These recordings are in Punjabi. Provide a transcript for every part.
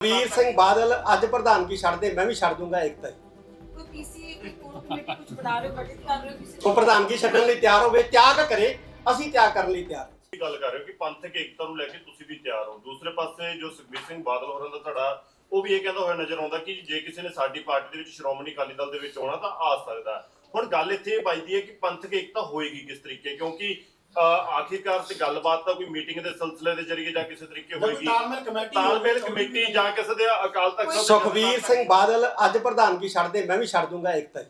ਵੀਰ ਸਿੰਘ ਬਾਦਲ ਅੱਜ ਪ੍ਰਧਾਨਗੀ ਛੱਡ ਦੇ ਮੈਂ ਵੀ ਛੱਡ ਦੂੰਗਾ ਇੱਕ ਤਾਂ ਕੋਈ ਪੀਸੀਏ ਕੋਈ ਕੋਰ ਕਮੇਟੀ ਕੁਝ ਬਣਾ ਰਹੇ ਹੋ? ਗਠਿਤ ਕਰ ਰਹੇ ਹੋ ਕਿਸੇ ਉਹ ਪ੍ਰਧਾਨਗੀ ਛੱਡਣ ਲਈ ਤਿਆਰ ਹੋਵੇ? ਤਿਆਗ ਕਰੇ ਅਸੀਂ ਤਿਆਗ ਕਰਨ ਲਈ ਤਿਆਰ ਹਾਂ। ਗੱਲ ਕਰ ਰਹੇ ਹੋ ਕਿ ਪੰਥਕ ਏਕਤਾ ਨੂੰ ਲੈ ਕੇ ਤੁਸੀਂ ਵੀ ਤਿਆਰ ਹੋ। ਦੂਸਰੇ ਪਾਸੇ ਜੋ ਸੁਖਬੀਰ ਸਿੰਘ ਬਾਦਲ ਹੋਰਾਂ ਦਾ ਧੜਾ ਉਹ ਵੀ ਇਹ ਕਹਿੰਦਾ ਹੋਇਆ ਨਜ਼ਰ ਆਉਂਦਾ ਕਿ ਜੇ ਕਿਸੇ ਨੇ ਸਾਡੀ ਪਾਰਟੀ ਦੇ ਵਿੱਚ ਸ਼੍ਰੋਮਣੀ ਅਕਾਲੀ ਦਲ ਦੇ ਵਿੱਚ ਆਉਣਾ ਤਾਂ ਆ ਸਕਦਾ। ਹੈ। ਹੁਣ ਗੱਲ ਇੱਥੇ ਇਹ ਵੱਜਦੀ ਹੈ ਕਿ ਪੰਥਕ ਏਕਤਾ ਹੋਏਗੀ ਕਿਸ ਤਰੀਕੇ? ਕਿਉਂਕਿ ਆਖਿਰਕਾਰ ਤੇ ਗੱਲਬਾਤ ਤਾਂ ਕੋਈ ਮੀਟਿੰਗ ਦੇ ਸਿਲਸਿਲੇ ਦੇ ਜ਼ਰੀਏ ਜਾਂ ਕਿਸੇ ਤਰੀਕੇ ਹੋਏਗੀ। ਤਾਲਮੇਲ ਕਮੇਟੀ ਤਾਲਮੇਲ ਕਮੇਟੀ ਜਾਂ ਕਿਸੇ ਦੇ ਅਕਾਲ ਤਖਤ ਸਾਹਿਬ ਦੇ ਸੁਖਬੀਰ ਸਿੰਘ ਬਾਦਲ ਅੱਜ ਪ੍ਰਧਾਨਗੀ ਛੱਡ ਦੇ ਮੈਂ ਵੀ ਛੱਡ ਦੂੰਗਾ ਇੱਕ ਤਾਂ।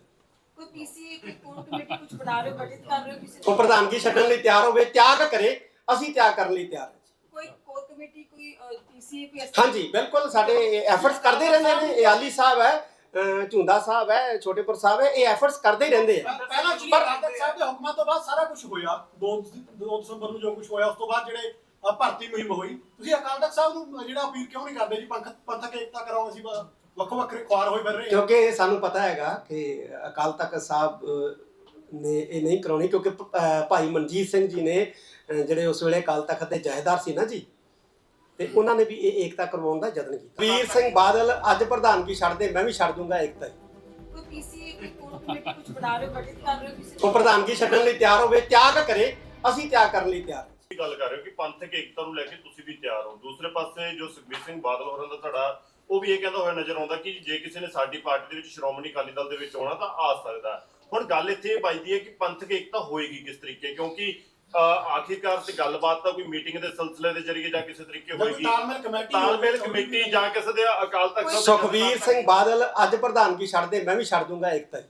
ਕੋਈ ਪੀਸੀਏ ਕੋਈ ਕੋਰ ਕਮੇਟੀ ਕੁਝ ਬਣਾ ਰਹੇ ਹੋ ਗਠਿਤ ਕਰ ਰਹੇ ਹੋ ਕਿਸੇ ਉਹ ਪ੍ਰਧਾਨਗੀ ਛੱਡਣ ਲਈ ਤਿਆਰ ਹੋਵੇ ਤਿਆਗ ਕਰੇ ਅਸੀਂ ਤਿਆਗ ਕਰਨ ਲਈ ਤਿਆਰ ਹਾਂ। ਕੋਈ ਕੋਰ ਕਮੇਟੀ ਕੋਈ ਪੀਸੀਏ ਕੋਈ ਹਾਂਜੀ ਬਿਲਕੁਲ ਸਾਡੇ ਐਫਰਟਸ ਕਰਦੇ ਰਹਿੰਦੇ ਨੇ ਇਹ ਆਲੀ ਸਾਹਿਬ ਹੈ ਅਹ ਝੁੰਦਾ ਸਾਹਿਬ ਹੈ ਛੋਟੇਪੁਰ ਸਾਹਿਬ ਹੈ ਇਹ ਐਫਰਟਸ ਕਰਦੇ ਹੀ ਰਹਿੰਦੇ ਆ। ਪਹਿਲਾਂ ਸ਼੍ਰੀ ਅਕਾਲ ਤਖਤ ਸਾਹਿਬ ਦੇ ਹੁਕਮਾਂ ਤੋਂ ਬਾਅਦ ਸਾਰਾ ਕੁਝ ਹੋਇਆ। 2 2 ਦਸੰਬਰ ਨੂੰ ਜੋ ਕੁਝ ਹੋਇਆ ਉਸ ਤੋਂ ਬਾਅਦ ਜਿਹੜੇ ਅ, ਭਰਤੀ ਮੁਹਿੰਮ ਹੋਈ। ਤੁਸੀਂ ਅਕਾਲ ਤਖਤ ਸਾਹਿਬ ਨੂੰ ਜਿਹੜਾ ਅਪੀਲ ਕਿਉਂ ਨਹੀਂ ਕਰਦੇ ਜੀ? ਪੰਥ ਪੰਥਕ ਏਕਤਾ ਕਰਾਓ ਅਸੀਂ ਬ- ਵੱਖੋ ਵੱਖਰੇ ਖੁਆਰ ਹੋਏ ਫਿਰ ਰਹੇ ਹਾਂ। ਕਿਉਂਕਿ ਸਾਨੂੰ ਪਤਾ ਹੈਗਾ ਕਿ ਅਕਾਲ ਤਖਤ ਸਾਹਿਬ ਅਹ, ਨੇ ਇਹ ਨਹੀਂ ਕਰਾਉਣੀ ਕਿਉਂਕਿ ਭ- ਅਹ, ਭਾਈ ਮਨਜੀਤ ਸਿੰਘ ਜੀ ਨੇ ਅਹ, ਜਿਹੜੇ ਉਸ ਵੇਲੇ ਅਕਾਲ ਤਖਤ ਦੇ ਜਹੇਦਾਰ ਸੀ ਨਾ ਜੀ ਤੇ ਉਹਨਾਂ ਨੇ ਵੀ ਇਹ ਏਕਤਾ ਕਰਵਾਉਣ ਦਾ ਯਤਨ ਕੀਤਾ। ਵੀਰ ਸਿੰਘ ਬਾਦਲ ਅੱਜ ਪ੍ਰਧਾਨਗੀ ਛੱਡ ਦੇ ਮੈਂ ਵੀ ਛੱਡ ਦੂੰਗਾ ਏਕਤਾ ਹੀ। ਕੋਈ ਪੀਸੀਏ ਕੋਈ ਕੋਰ ਕਮੇਟੀ ਕੁਝ ਬਣਾ ਰਹੇ ਹੋ? ਗਠਿਤ ਕਰ ਰਹੇ ਹੋ ਕਿਸੇ ਉਹ ਪ੍ਰਧਾਨਗੀ ਛੱਡਣ ਲਈ ਤਿਆਰ ਹੋਵੇ ਤਿਆਗ ਕਰੇ ਅਸੀਂ ਤਿਆਗ ਕਰਨ ਲਈ ਤਿਆਰ ਹਾਂ। ਦੀ ਗੱਲ ਕਰ ਰਹੇ ਹੋ ਕਿ ਪੰਥਕ ਏਕਤਾ ਨੂੰ ਲੈ ਕੇ ਤੁਸੀਂ ਵੀ ਤਿਆਰ ਹੋ। ਦੂਸਰੇ ਪਾਸੇ ਜੋ ਸੁਖਬੀਰ ਸਿੰਘ ਬਾਦਲ ਹੋਰਾਂ ਦਾ ਧੜਾ ਉਹ ਵੀ ਇਹ ਕਹਿੰਦਾ ਹੋਇਆ ਨਜ਼ਰ ਆਉਂਦਾ ਕਿ ਜੇ ਕਿਸੇ ਨੇ ਸਾਡੀ ਪਾਰਟੀ ਦੇ ਵਿੱਚ ਸ਼੍ਰੋਮਣੀ ਅਕਾਲੀ ਦਲ ਦੇ ਵਿੱਚ ਆਉਣਾ ਤਾਂ ਆ ਸਕਦਾ। ਹੈ। ਹੁਣ ਗੱਲ ਇੱਥੇ ਇਹ ਵੱਜਦੀ ਹੈ ਕਿ ਪੰਥਕ ਏਕਤਾ ਹੋਏਗੀ ਕਿਸ ਤਰੀਕੇ ਕਿਉਂਕਿ ਆਖਿਰਕਾਰ ਤੇ ਗੱਲਬਾਤ ਤਾਂ ਕੋਈ ਮੀਟਿੰਗ ਦੇ ਸਿਲਸਿਲੇ ਦੇ ਜ਼ਰੀਏ ਜਾਂ ਕਿਸੇ ਤਰੀਕੇ ਹੋਏਗੀ। ਤਾਲਮੇਲ ਕਮੇਟੀ ਤਾਲਮੇਲ ਕਮੇਟੀ ਜਾਂ ਕਿਸੇ ਦੇ ਅਕਾਲ ਤਖਤ ਸੁਖਬੀਰ ਸਿੰਘ ਬਾਦਲ ਅੱਜ ਪ੍ਰਧਾਨਗੀ ਛੱਡ ਦੇ ਮੈਂ ਵੀ ਛੱਡ ਦੂੰਗਾ ਏਕਤਾ ਹੀ।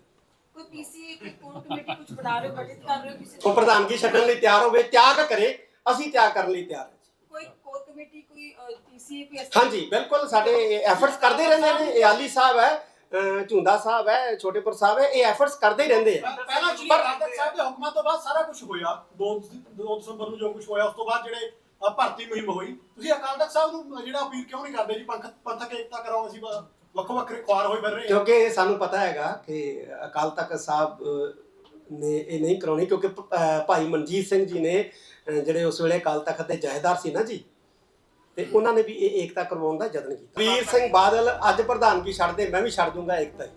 ਕੋਈ ਪੀਸੀਏ ਕੋਈ ਕੋਰ ਕਮੇਟੀ ਕੁਝ ਬਣਾ ਰਹੇ ਹੋ ਗਠਿਤ ਕਰ ਰਹੇ ਹੋ ਕਿਸੇ ਉਹ ਪ੍ਰਧਾਨਗੀ ਛੱਡਣ ਲਈ ਤਿਆਰ ਹੋਵੇ ਤਿਆਗ ਕਰੇ ਅਸੀਂ ਤਿਆਗ ਕਰਨ ਲਈ ਤਿਆਰ ਹਾਂ। ਕੋਈ ਕੋਰ ਕਮੇਟੀ ਕੋਈ ਪੀਸੀਏ ਕੋਈ ਹਾਂਜੀ ਬਿਲਕੁਲ ਸਾਡੇ ਐਫਰਟਸ ਕਰਦੇ ਰਹਿੰਦੇ ਨੇ ਇਹ ਆਲੀ ਸਾਹਿਬ ਹੈ ਅਹ ਝੁੰਦਾ ਸਾਹਿਬ ਹੈ ਛੋਟੇਪੁਰ ਸਾਹਿਬ ਹੈ ਇਹ ਐਫਰਟਸ ਕਰਦੇ ਹੀ ਰਹਿੰਦੇ ਆ। ਪਹਿਲਾਂ ਸ਼੍ਰੀ ਅਕਾਲ ਤਖਤ ਸਾਹਿਬ ਦੇ ਹੁਕਮਾਂ ਤੋਂ ਬਾਅਦ ਸਾਰਾ ਕੁਝ ਹੋਇਆ। 2 2 ਦਸੰਬਰ ਨੂੰ ਜੋ ਕੁਝ ਹੋਇਆ ਉਸ ਤੋਂ ਬਾਅਦ ਜਿਹੜੇ ਅ, ਭਰਤੀ ਮੁਹਿੰਮ ਹੋਈ। ਤੁਸੀਂ ਅਕਾਲ ਤਖਤ ਸਾਹਿਬ ਨੂੰ ਜਿਹੜਾ ਅਪੀਲ ਕਿਉਂ ਨਹੀਂ ਕਰਦੇ ਜੀ? ਪੰਥ ਪੰਥਕ ਏਕਤਾ ਕਰਾਓ ਅਸੀਂ ਬ- ਵੱਖੋ ਵੱਖਰੇ ਖੁਆਰ ਹੋਏ ਫਿਰ ਰਹੇ ਹਾਂ। ਕਿਉਂਕਿ ਸਾਨੂੰ ਪਤਾ ਹੈਗਾ ਕਿ ਅਕਾਲ ਤਖਤ ਸਾਹਿਬ ਅਹ, ਨੇ ਇਹ ਨਹੀਂ ਕਰਾਉਣੀ ਕਿਉਂਕਿ ਭ- ਅਹ, ਭਾਈ ਮਨਜੀਤ ਸਿੰਘ ਜੀ ਨੇ ਅਹ, ਜਿਹੜੇ ਉਸ ਵੇਲੇ ਅਕਾਲ ਤਖਤ ਦੇ ਜਹੇਦਾਰ ਸੀ ਨਾ ਜੀ ਤੇ ਉਹਨਾਂ ਨੇ ਵੀ ਇਹ ਏਕਤਾ ਕਰਵਾਉਣ ਦਾ ਯਤਨ ਕੀਤਾ ਵੀਰ ਸਿੰਘ ਬਾਦਲ ਅੱਜ ਪ੍ਰਧਾਨਗੀ ਛੱਡ ਦੇ ਮੈਂ ਵੀ ਛੱਡ ਦੂੰਗਾ ਏਕਤਾ ਹੀ।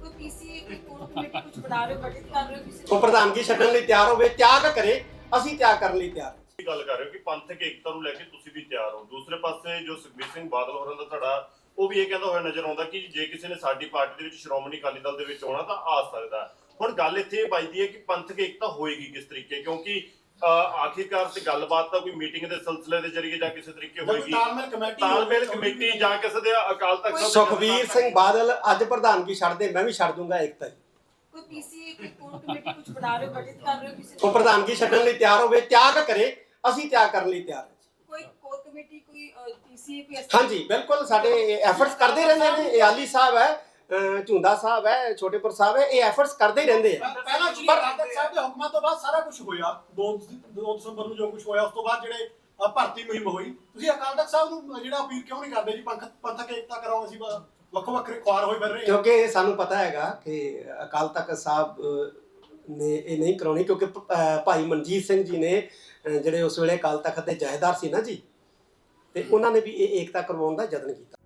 ਕੋਈ ਪੀਸੀਏ ਕੋਈ ਕੋਰ ਕਮੇਟੀ ਕੁਝ ਬਣਾ ਰਹੇ ਹੋ ਗਠਿਤ ਕਰ ਰਹੇ ਹੋ ਕਿਸੇ ਉਹ ਪ੍ਰਧਾਨਗੀ ਛੱਡਣ ਲਈ ਤਿਆਰ ਹੋਵੇ ਤਿਆਗ ਕਰੇ ਅਸੀਂ ਤਿਆਗ ਕਰਨ ਲਈ ਤਿਆਰ ਹਾਂ ਦੀ ਗੱਲ ਕਰ ਰਹੇ ਹੋ ਕਿ ਪੰਥਕ ਏਕਤਾ ਨੂੰ ਲੈ ਕੇ ਤੁਸੀਂ ਵੀ ਤਿਆਰ ਹੋ ਦੂਸਰੇ ਪਾਸੇ ਜੋ ਸੁਖਬੀਰ ਸਿੰਘ ਬਾਦਲ ਹੋਰਾਂ ਦਾ ਧੜਾ ਉਹ ਵੀ ਇਹ ਕਹਿੰਦਾ ਹੋਇਆ ਨਜ਼ਰ ਆਉਂਦਾ ਕਿ ਜੇ ਕਿਸੇ ਨੇ ਸਾਡੀ ਪਾਰਟੀ ਦੇ ਵਿੱਚ ਸ਼੍ਰੋਮਣੀ ਅਕਾਲੀ ਦਲ ਦੇ ਵਿੱਚ ਆਉਣਾ ਤਾਂ ਆ ਸਕਦਾ ਹੈ। ਹੁਣ ਗੱਲ ਇੱਥੇ ਇਹ ਵੱਜਦੀ ਹੈ ਕਿ ਪੰਥਕ ਏਕਤਾ ਹੋਏਗੀ ਕਿਸ ਤਰੀਕੇ ਕਿਉਂਕਿ ਆਖਿਰਕਾਰ ਤੇ ਗੱਲਬਾਤ ਤਾਂ ਕੋਈ ਮੀਟਿੰਗ ਦੇ ਸਿਲਸਿਲੇ ਦੇ ਜਰੀਏ ਜਾਂ ਕਿਸੇ ਤਰੀਕੇ ਹੋਏਗੀ। ਤਾਲਮੇਲ ਕਮੇਟੀ ਤਾਲਮੇਲ ਕਮੇਟੀ ਜਾਂ ਕਿਸੇ ਦੇ ਅਕਾਲ ਤਖਤ ਸਾਹਿਬ ਦੇ ਸੁਖਬੀਰ ਸਿੰਘ ਬਾਦਲ ਅੱਜ ਪ੍ਰਧਾਨਗੀ ਛੱਡ ਦੇ ਮੈਂ ਵੀ ਛੱਡ ਦੂੰਗਾ ਏਕਤਾ ਹੀ। ਕੋਈ ਪੀਸੀਏ ਕੋਈ ਕੋਰ ਕਮੇਟੀ ਕੁਝ ਬਣਾ ਰਹੇ ਗਠਿਤ ਕਰ ਰਹੇ ਕਿਸੇ ਉਹ ਪ੍ਰਧਾਨਗੀ ਛੱਡਣ ਲਈ ਤਿਆਰ ਹੋਵੇ ਤਿਆਗ ਕਰੇ ਅਸੀਂ ਤਿਆਗ ਕਰਨ ਲਈ ਤਿਆਰ ਹਾਂ। ਕੋਈ ਕੋਰ ਕਮੇਟੀ ਕੋਈ ਪੀਸੀਏ ਕੋਈ ਹਾਂਜੀ ਬਿਲਕੁਲ ਸਾਡੇ ਐਫਰਟਸ ਕਰਦੇ ਰਹਿੰਦੇ ਨੇ ਇਹ ਆਲੀ ਸਾਹਿਬ ਹੈ ਝੁੰਦਾ ਸਾਹਿਬ ਹੈ ਛੋਟੇਪੁਰ ਸਾਹਿਬ ਹੈ ਇਹ ਐਫਰਟਸ ਕਰਦੇ ਹੀ ਰਹਿੰਦੇ ਆ। ਪਹਿਲਾਂ ਸ਼੍ਰੀ ਅਕਾਲ ਤਖਤ ਸਾਹਿਬ ਦੇ ਹੁਕਮਾਂ ਤੋਂ ਬਾਅਦ ਸਾਰਾ ਕੁਝ ਹੋਇਆ। 2 2 ਦਸੰਬਰ ਨੂੰ ਜੋ ਕੁਝ ਹੋਇਆ ਉਸ ਤੋਂ ਬਾਅਦ ਜਿਹੜੇ ਅ, ਭਰਤੀ ਮੁਹਿੰਮ ਹੋਈ। ਤੁਸੀਂ ਅਕਾਲ ਤਖਤ ਸਾਹਿਬ ਨੂੰ ਜਿਹੜਾ ਅਪੀਲ ਕਿਉਂ ਨਹੀਂ ਕਰਦੇ ਜੀ? ਪੰਥ ਪੰਥਕ ਏਕਤਾ ਕਰਾਓ ਅਸੀਂ ਬ- ਵੱਖੋ ਵੱਖਰੇ ਖੁਆਰ ਹੋਏ ਫਿਰ ਰਹੇ ਹਾਂ। ਕਿਉਂਕਿ ਸਾਨੂੰ ਪਤਾ ਹੈਗਾ ਕਿ ਅਕਾਲ ਤਖਤ ਸਾਹਿਬ ਨੇ ਇਹ ਨਹੀਂ ਕਰਾਉਣੀ ਕਿਉਂਕਿ ਭਾਈ ਮਨਜੀਤ ਸਿੰਘ ਜੀ ਨੇ ਜਿਹੜੇ ਉਸ ਵੇਲੇ ਅਕਾਲ ਤਖਤ ਦੇ ਜਹੇਦਾਰ ਸੀ ਨਾ ਜੀ ਤੇ ਉਹਨਾਂ ਨੇ ਵੀ ਇਹ ਏਕਤਾ ਕਰਵਾਉਣ ਦਾ ਯਤਨ ਕੀਤਾ।